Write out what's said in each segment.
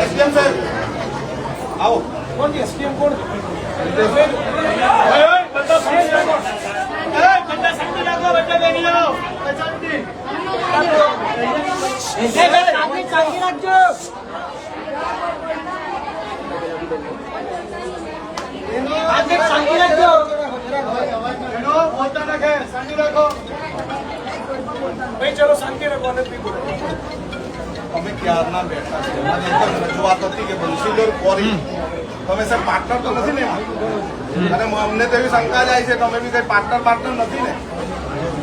SDM સાહેબ આવો કોણ છે એસડીએમ કોણ છે એનો બોલતા રાખે શાંતિ રાખો ભાઈ ચલો શાંતિ રાખો અને બી બોલો અમે ક્યારના બેઠા છે એકદમ રજૂઆત હતી કે બંશીધર કોરી. તમે સાહેબ પાર્ટનર તો નથી ને અને અમને તો એવી શંકા જાય છે તમે બી કઈ પાર્ટનર પાર્ટનર નથી ને.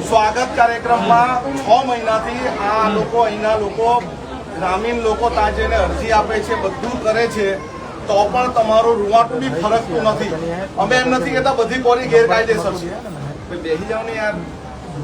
સ્વાગત કાર્યક્રમમાં છ મહિનાથી આ લોકો અહીંના લોકો ગ્રામીણ લોકો ત્યાં જઈને અરજી આપે છે બધું કરે છે. તો પણ તમારું રૂવાટું બી ફરકતું નથી. અમે એમ નથી કહેતા બધી કોરી ગેરકાયદેસર છે. બેસી જાઓ ને યાર.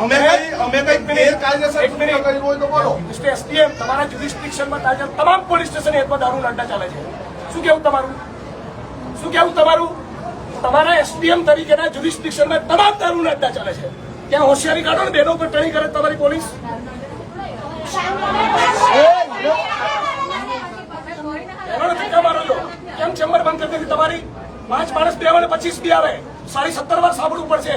અમે અમે કઈ ગેરકાયદેસર એક મિનિટ. કર્યું હોય તો બોલો. મિસ્ટર એસડીએમ તમારા જ્યુરિસ્ડિક્શનમાં તાજા તમામ પોલીસ સ્ટેશન હેઠમાં દારૂ અડ્ડા ચાલે છે. શું કેવું તમારું? શું કેવું તમારું? તમારા એસડીએમ તરીકેના જ્યુરિસ્ડિક્શનમાં તમામ દારૂ અડ્ડા ચાલે છે. ત્યાં હોશિયારી કાઢો ને બેનો પર ટણી કરે તમારી પોલીસ. કેમ ચેમ્બર બંધ કરી તમારી પાંચ માણસ બે આવે પચીસ બી આવે. સાડી સત્તર વાર સાંભળવું પડશે.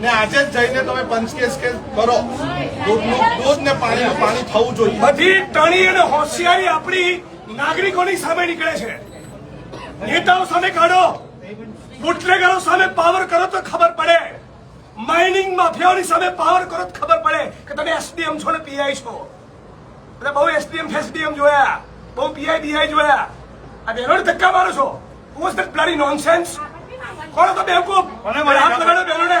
ને આજે જ જઈને તમે પંચકેસ કેસ કરો. દૂધનું દૂધ ને પાણી પાણી થવું જોઈએ. બધી ટણી અને હોશિયારી આપણી નાગરિકોની સામે નીકળે છે. નેતાઓ સામે કાઢો. બુટલેગરો સામે પાવર કરો તો ખબર પડે. માઇનિંગ માફિયાઓની સામે પાવર કરો તો ખબર પડે કે તમે એસડીએમ છો ને પીઆઈ છો. એટલે બહુ એસડીએમ ફેસડીએમ જોયા. બહુ પીઆઈ બીઆઈ જોયા. આ બહેનોને ધક્કા મારો છો. વોઝ ધેટ બ્લડી નોનસેન્સ કોણ તો બેવકૂફ મને? હાથ લગાડો બહેનોને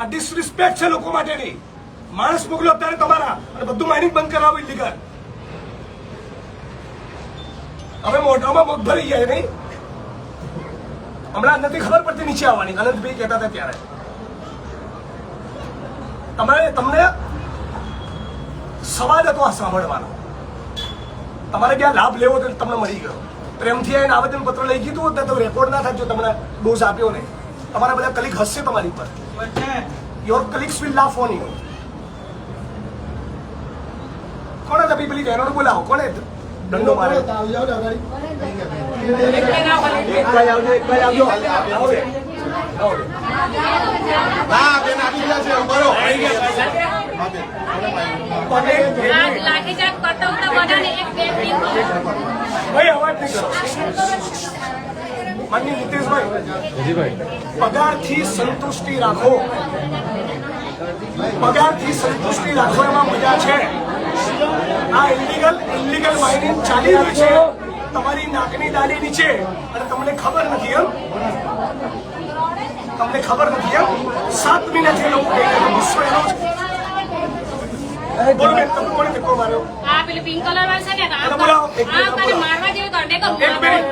આ ડિસરિસ્પેક્ટ છે લોકો માટેની. માણસ મોકલો અત્યારે તમારા અને બધું માઇનિંગ બંધ કરાવો ઇલીગલ હવે મોઢામાં મગ ભરી જાય નહીં. હમણાં નથી ખબર પડતી નીચે આવવાની. અનંતભાઈ કહેતા હતા ત્યારે. તમારે તમને સવાલ હતો આ સાંભળવાનો. તમારે ક્યાં લાભ લેવો તો તમને મળી ગયો. પ્રેમથી આવીને આવેદન પત્ર લઈ કીધું હોત તો રેકોર્ડ ના થાય જો તમને ડોઝ આપ્યો નહીં. તમારા બધા કલીક હસશે તમારી પર your colleagues will laugh on you. કોણે તબી પેલી બહેનોને બોલાવો. કોણે દંડો મારે. એક ભાઈ હતા અવાજ નહીં કરો. માનની નીતિશભાઈ પગારથી સંતુષ્ટિ રાખો. પગારથી સંતુષ્ટિ રાખો એમાં મજા છે. આ ઇલીગલ ઇલીગલ માઇનિંગ ચાલી રહ્યું છે. તમારી નાકની દાલી નીચે. અને તમને ખબર નથી એમ. તમને ખબર નથી એમ. સાત મહિનાથી લોકો ગુસ્સો એનો બોલો બેન તમે કોને ધક્કો માર્યો આ પેલું પિંક કલર વાળું છે ને આ તને મારવા જેવું એક મિનિટ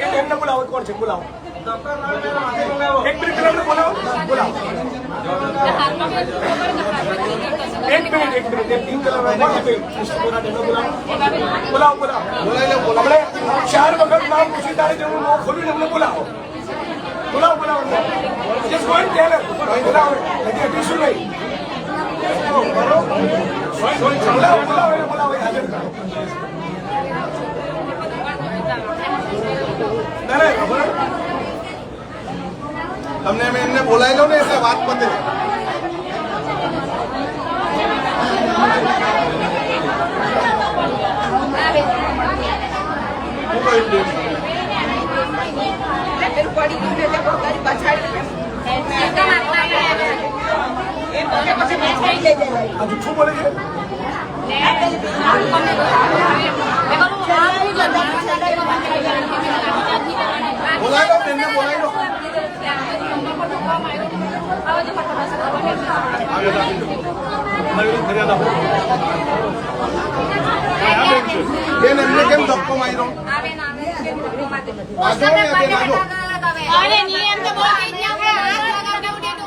એ બેનને બોલાવો કોણ છે બોલાવો એક મિનિટ પેલા બોલાવો બોલાવો એક મિનિટ એક મિનિટ પિંક કલર બોલાવો બોલાવો બોલાવો. આપણે ચાર વખત નામ પૂછી તારે જેવું મોં ખોલ્યું એમને બોલાવો બોલાવો બોલાવો બોલાવો. હજી હટીશું નહીં. બોલાવો, બોલાવો એને બોલાવો, એ હાજર કરો. ના, ના, ખબર? તમને મેં એમને બોલાવી લો ને એટલે વાત પતે. હું કહ્યું બેન? પડી ગયું એટલે પગારી પછાડી એકદમ આટલા આગળ એ પગે પછી મેં ખાઈ લેજે આ જૂઠું બોલે છે બોલાવી લો બેનને બોલાવી લો બેન એમને કેમ ધક્કો માર્યો અરે નિયમ તો કઈ દે આપણે હાથ લગાવને ઉડે તો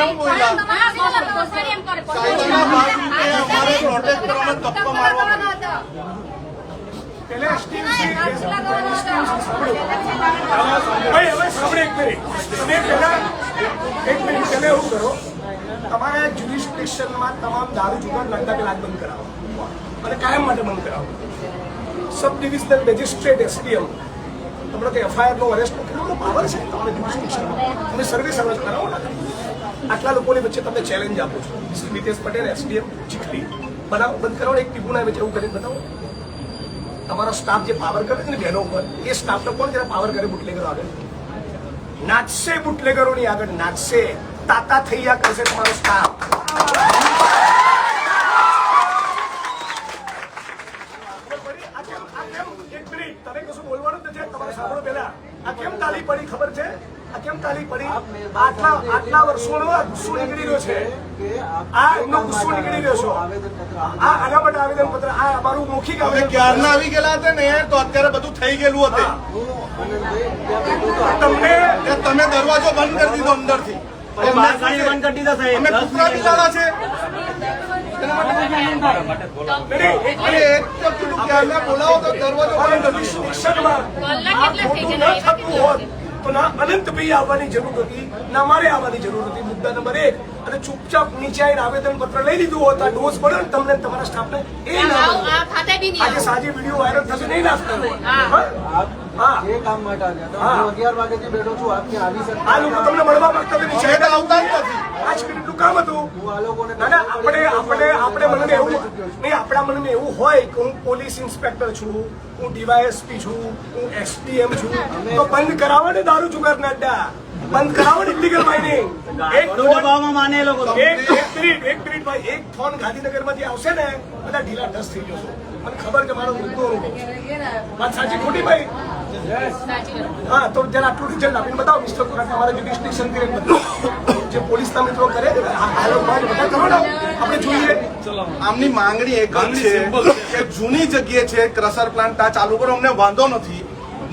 કેમ બોલ્યા કાયદાના કરે. ભાગરૂપે અમારે પ્રોટેક્ટ કરવાનો ધક્કો મારવો પડે પેલે હવે સાંભળો એક મિનિટ. તમે એક મિનિટ તમે એવું કરો. તમારા જ્યુરિસ્ડિક્શનમાં તમામ દારૂ જુગાર લગતા કલાક બંધ કરાવો. અને કાયમ માટે બંધ કરાવો. સબ ડિવિઝનલ મેજિસ્ટ્રેટ એસડીએમ તમને કે એફઆઈઆર નો અરેસ્ટ નો કેટલો પાવર છે તમારા જ્યુરિસ્ડિક્શનમાં તમે સર્વિસ સર્વે કરાવો ને. આટલા લોકોની વચ્ચે તમે ચેલેન્જ આપો છો. શ્રી નીતેશ પટેલ એસડીએમ ચીખલી. બનાવ બંધ કરો એક ટીપુના વચ્ચે એવું કરીને બતાવો. તમારો સ્ટાફ જે પાવર કરે છે ને બહેનો ઉપર એ સ્ટાફને કોણ જરા પાવર કરે બુટલેગરો આગળ? નાચશે બુટલેગરોની આગળ નાચશે. તાતા થઈ ગયા કરશે તમારો સ્ટાફ? એક મિનિટ, તમે કશું બોલવાનું જ નથી. તમારે સાંભળો પહેલા. આ કેમ તાલી પડી ખબર છે? કેમ તાળી પડી? આટલા આટલા વર્ષોનો ગુસ્સો નીકળી રહ્યો છે. આ એમનો ગુસ્સો નીકળી રહ્યો છો. આ આના માટે આવેદન પત્ર આ અમારું મૌખિક આવેદન ક્યારના આવી ગયેલા હતા ને તો અત્યારે બધું થઈ ગયેલું હતું. તમને કે તમે દરવાજો બંધ કરી દીધો અંદરથી. દરવાજો બંધ કરી દીધો. ન અનંતભાઈ આવવાની જરૂર હતી ના મારે આવવાની જરૂર હતી મુદ્દા નંબર એક અને ચૂપચાપ નીચે આવીને આવેદન પત્ર લઈ લીધું હોત આ ડોઝ પડ્યો તમને તમારા સ્ટાફને એ ના આજે. સાંજે વીડિયો વાયરલ થશે નહીં નાખતા હોય. હા. હા? હા એ કામ માટે આવ્યા હતા હા. હું અગિયાર વાગ્યાથી બેઠો છું આપ ત્યાં આવી શકતા આ લોકો તમને મળવા માંગતા હતા નીચે અમે તો આવતા જ નથી પાંચ મિનિટનું કામ હતું હું આ લોકોને ના ના આપણે આપણે આપણે મને એવું નહીં આપણા મનમાં એવું હોય કે હું પોલીસ ઇન્સ્પેક્ટર છું હું ડીવાયએસપી છું હું એસડીએમ છું તો બંધ કરાવો ને દારૂ જુગાર અડ્ડા. બંધ કરાવો ને ઇલીગલ માઇનિંગ એક દબાવમાં માને એ લોકો એક એક મિનિટ એક મિનિટ ભાઈ એક ફોન ગાંધીનગરમાંથી આવશે ને બધા ઢીલા ઢસ થઈ જશો. મને ખબર કે મારો મુદ્દો વાત સાચી ખોટી ભાઈ? હા તો જરા આટલું રિઝલ્ટ આપીને બતાવો મિસ્ટર કોરાટ અમારા જ્યુડિસ્ટિક્શન કરીને બતાવો. જે પોલીસના મિત્રો કરે ને, આ આ લોકો બધા કરો ને. આપણે જોઈએ. આમની માંગણી એક જ છે. કે જૂની જગ્યાએ છે ક્રશર પ્લાન્ટ આ ચાલુ કરો અમને વાંધો નથી.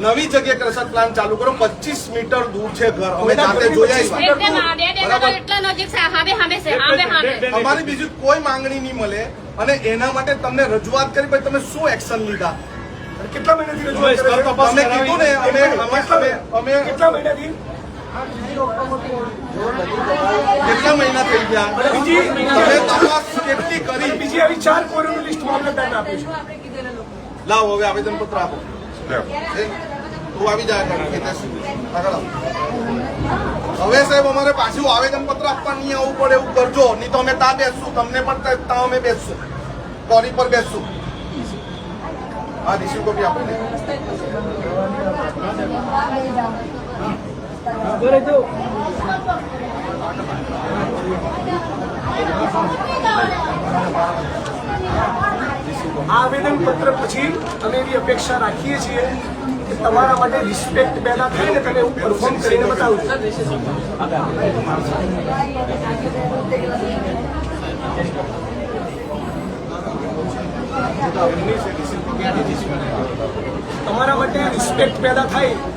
નવી જગ્યાએ ક્રશર પ્લાન્ટ ચાલુ કરો પચીસ મીટર દૂર છે ઘર. અમે જાતે હામે અમારી બીજી કોઈ માંગણી નહીં મળે. અને એના માટે તમને રજૂઆત કરી પછી તમે શું એક્શન લીધા? કેટલા મહિનાથી રજૂઆત તમે કીધું ને અમે કેટલા મહિનાથી? કેટલા મહિના થઈ ગયા? બીજી તમે તપાસ કેટલી કરી? બીજી આવી ચાર કોરીનું લિસ્ટ મામલતદારને આપ્યું છે. લાવો હવે આવેદન પત્ર આપો તું આવી જાય આગળ. હવે સાહેબ અમારે પાછું આવેદન પત્ર આપવા નહીં આવવું પડે એવું કરજો. નહીં તો અમે ત્યાં બેસશું. તમને પણ ત્યાં- ત્યાં અમે બેસશું. કોરી પર બેસશું? હા રિસીવ કોપી આપો ને. આવેદન પત્ર પછી અમે એવી અપેક્ષા રાખીએ છીએ કે તમારા માટે રિસ્પેક્ટ પેદા થાય ને તમે હું પરફોર્મ કરીને ડિસિપ્લિન તમારા માટે રિસ્પેક્ટ પેદા થાય.